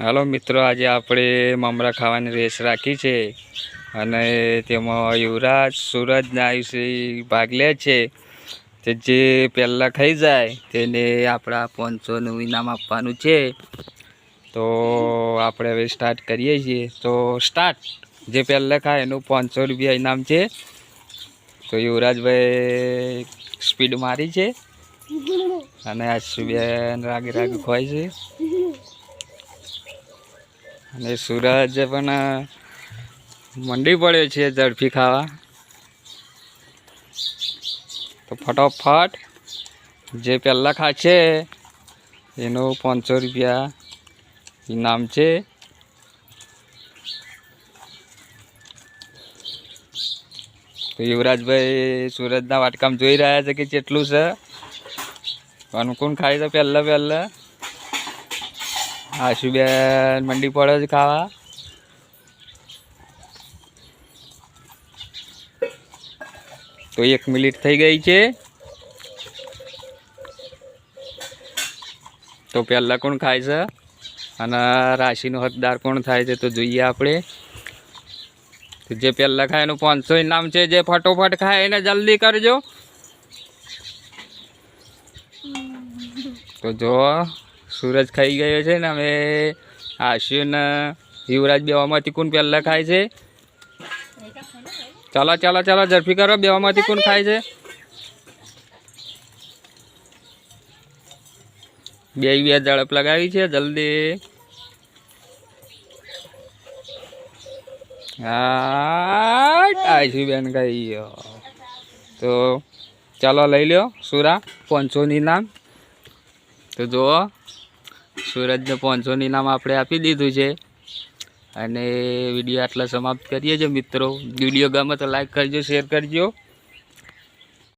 હાલો મિત્રો, આજે આપણે મમરા ખાવાની રેસ રાખી છે અને તેમાં યુવરાજ, સુરજના આયુષી ભાગ લે છે. તે જે પહેલાં ખાઈ જાય તેને આપણા પાંચસોનું ઇનામ આપવાનું છે. તો આપણે હવે સ્ટાર્ટ કરીએ છીએ. તો સ્ટાર્ટ જે પહેલાં ખાય એનું પાંચસો રૂપિયા ઇનામ છે. તો યુવરાજભાઈ સ્પીડ મારી છે. અને આશુબેન રાગે રાગે ખોય છે. અને સૂરજ પણ મંડી પડ્યો છે ઝડપી ખાવા. તો ફટોફટ જે પહેલાં ખાશે, એનું પાંચસો રૂપિયા ઇનામ છે. તો યુવરાજભાઈ સુરતના વાટકામ જોઈ રહ્યા છે કે કેટલું છે? કોણ કોણ ખાય છે પહેલાં પહેલાં. આશુબેન મંડી પડે છે ખાવા. તો એક મિનિટ થઈ ગઈ છે. તો પહેલાં કોણ ખાય છે? અને રાશિનો હકદાર કોણ થાય છે તો જોઈએ આપણે. તો જે પહેલાં ખાય એનું પાંચસો ઇનામ છે જે ફટોફટ ખાય એને જલ્દી કરજો. તો જો સૂરજ ખાઈ ગયો છે ને હવે આશુ યુવરાજ બેવામાંથી કોણ પહેલાં ખાય છે. ચાલો ચાલો ચાલો, ઝડપી કરો, બેવામાંથી કોણ ખાય છે. બે બે ઝડપ લગાવી છે, જલ્દી. આશુ બેન ખાઈ ગયો. તો ચાલો લઈ લ્યો, સુરા પાંચસોની નામ. તો જુઓ. સૂરજને પાંચસોની નામ આપણે આપી દીધું છે. અને વીડિયો આટલા સમાપ્ત કરીએ છીએ મિત્રો. વીડિયો ગમે તો લાઈક કરજો શેર કરજો.